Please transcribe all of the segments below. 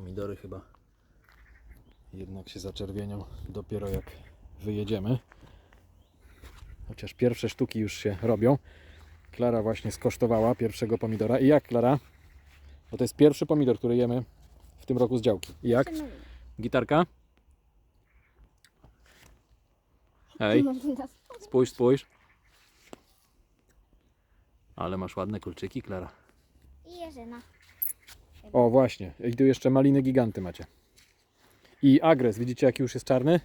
Pomidory chyba jednak się zaczerwienią dopiero jak wyjedziemy. Chociaż pierwsze sztuki już się robią. Klara właśnie skosztowała pierwszego pomidora. I jak Klara? Bo to jest pierwszy pomidor, który jemy w tym roku z działki. I jak? Gitarka? Hej, spójrz, spójrz. Ale masz ładne kulczyki, Klara. I Jerzyna. O, właśnie. I tu jeszcze maliny giganty macie. I agres. Widzicie, jaki już jest czarny?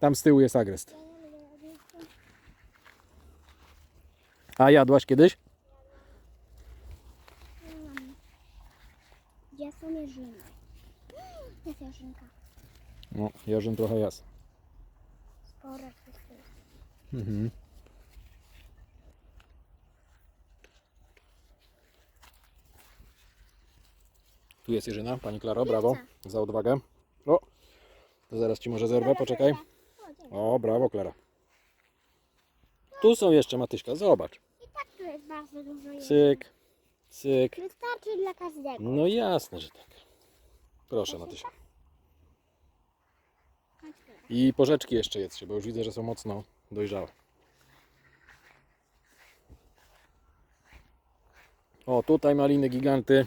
Tam z tyłu jest agres. A jadłaś kiedyś? Gdzie są Jerzyny? Jest Jerzynka. No, jarzyn trochę. Spora wszystko jest. Mhm. Tu jest Jerzyna, Pani Klaro, brawo za odwagę. O, to zaraz Ci może zerwę, poczekaj. O, brawo Klara. Tu są jeszcze Matyśka, zobacz. I tak tu jest bardzo dużo. Cyk, cyk. Wystarczy dla każdego. No jasne, że tak. Proszę teraz. I porzeczki jeszcze jedzcie, bo już widzę, że są mocno dojrzałe. O, tutaj maliny giganty.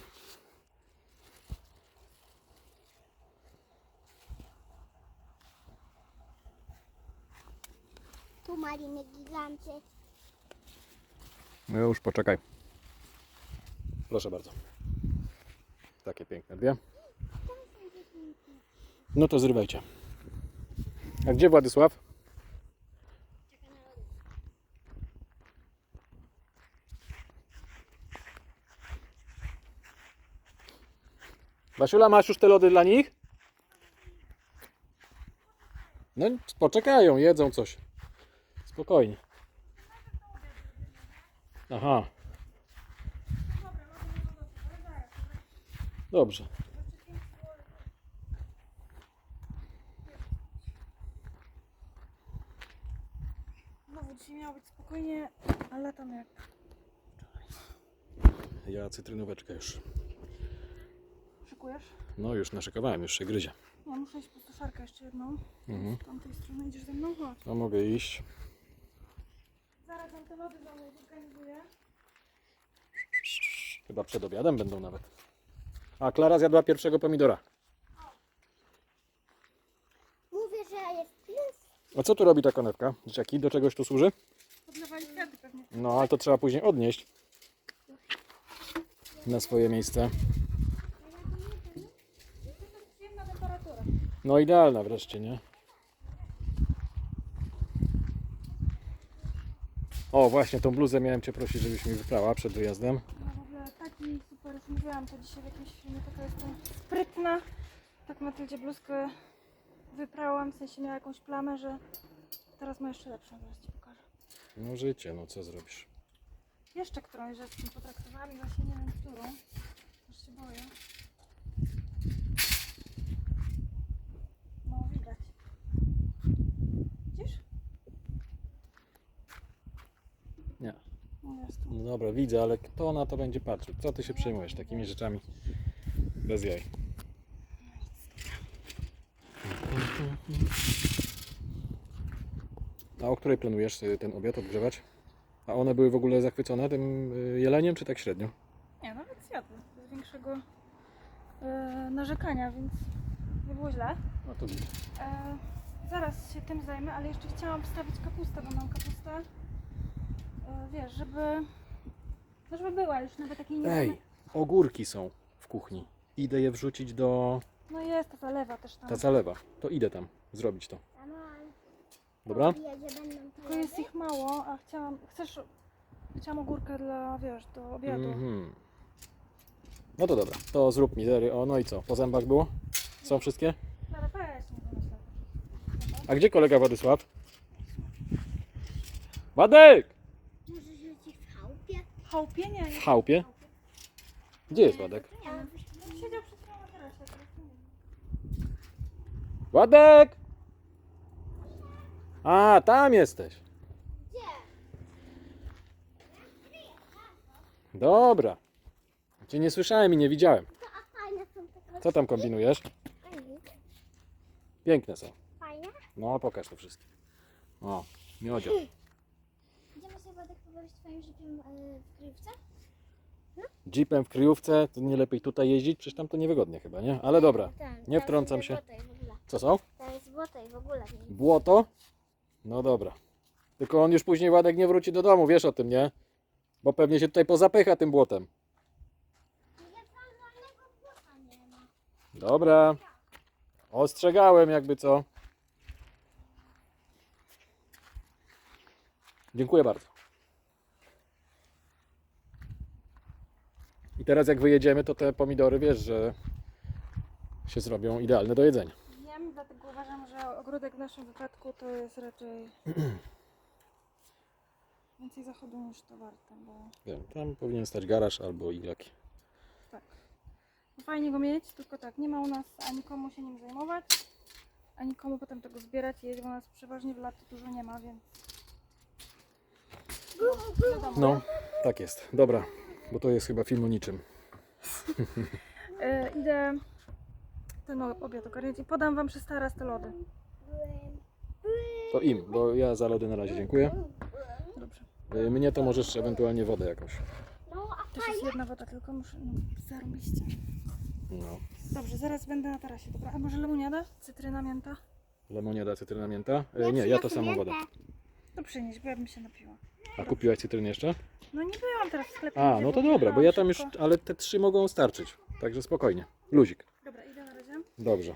Tu maliny giganty. No już poczekaj. Proszę bardzo. Takie piękne dwie. No to zrywajcie. A gdzie Władysław? Basiula, masz już te lody dla nich? No poczekają, jedzą coś. Spokojnie. Aha. Dobrze. Znowu dzisiaj miało być spokojnie, ale tam jak Ja cytrynóweczkę już. szykujesz? No już naszykowałem, już się gryzie. Ja muszę iść po suszarkę jeszcze jedną. Mhm. Z tamtej strony idziesz ze mną? Chodź. No mogę iść. Nam te lody za mną zorganizuję. Chyba przed obiadem będą nawet. A Klara zjadła pierwszego pomidora. Mówię, że jest plus. A co tu robi ta konewka? Dzieciaki, do czegoś tu służy? Podlewali kwiaty pewnie. No ale to trzeba później odnieść na swoje miejsce. To temperatura. No idealna wreszcie, nie? O, właśnie tą bluzę miałem Cię prosić, żebyś mi wyprała przed wyjazdem. No w ogóle taki super, już mówiłam to dzisiaj w jakimś filmie, taka jestem sprytna. Tak Matyldzie bluzkę wyprałam, w sensie miała jakąś plamę, że teraz ma jeszcze lepszą, zaraz Ci pokażę. No życie, no co zrobisz? Jeszcze którąś rzecz potraktowałam i właśnie nie wiem którą. Już się boję. No widać. Widzisz? Nie. No jest tu. No dobra, widzę, ale kto na to będzie patrzył? Co Ty się przejmujesz takimi rzeczami? Bez jaj. A o której planujesz y, ten obiad odgrzewać? A one były w ogóle zachwycone tym y, jeleniem, czy tak średnio? Nie, nawet zjadły. Bez większego e, narzekania, więc nie było źle. No to widzę. E, zaraz się tym zajmę, ale jeszcze chciałam wstawić kapustę, bo mam kapustę. E, wiesz, żeby. No żeby była już nawet takiej nie Ej, ogórki są w kuchni. Idę je wrzucić do No jest ta zalewa też tam. ta zalewa. To idę tam zrobić to. Dobra? Tylko jest ich mało, a chciałam. Chcesz. Chciałam ogórkę dla, wiesz, do obiadu. Mhm. No to dobra, to zrób mi zery. O, no i co? Po zębach było? Są wszystkie? Weź, nie. A gdzie kolega Władysław? Wadek! Chałupie? Nie. W chałupie? Gdzie jest Wadek? Nie wiem. Siedział przed chwilą na wiem. Ładek! A, tam jesteś. Gdzie? Dobra. Cię nie słyszałem i nie widziałem. Fajne Co tam kombinujesz? Piękne są. Fajnie? No, pokaż to wszystkie. O, miodzio. Idziemy sobie Władek pobawić twoim życiem e, w kryjówce? Jeepem w kryjówce, to nie lepiej tutaj jeździć? Przecież tam to niewygodnie chyba, nie? Ale dobra, Ten, nie tam wtrącam jest się. Błoto i w ogóle. Co są? Tam jest błoto i w ogóle. nie- Błoto? No dobra. Tylko on już później Władek nie wróci do domu, wiesz o tym, nie? Bo pewnie się tutaj pozapycha tym błotem. Tam żadnego błota nie ma. Dobra. Ostrzegałem jakby co. Dziękuję bardzo. I teraz jak wyjedziemy, to te pomidory wiesz, że się zrobią idealne do jedzenia. Wiem, dlatego uważam, że ogródek w naszym wypadku to jest raczej więcej zachodu niż to warte, bo Wiem, tam powinien stać garaż albo iglaki. tak. Fajnie go mieć, tylko tak, nie ma u nas ani komu się nim zajmować, ani komu potem tego zbierać i bo u nas przeważnie w lato dużo nie ma, więc no, tak jest. Dobra, bo to jest chyba film o niczym. E, idę ten obiad ogarniać i podam wam przez teraz te lody. To im, bo ja za lody na razie dziękuję. Dobrze. Y, Mnie to możesz ewentualnie wodę jakąś. No, a Też jest jedna woda, tylko muszę no, zarobiście. No. Dobrze, zaraz będę na tarasie, dobra. A może lemoniada? Cytryna, mięta? Lemoniada, cytryna, mięta? Y, Nie, ja to samą wodę. To przynieś, bo ja bym się napiła. A kupiłaś cytrynę jeszcze? No nie byłam teraz w sklepie. A, no to dobra, bo ja tam już, ale te trzy mogą starczyć. Także spokojnie. Luzik. Dobra, idę na razie. Dobrze.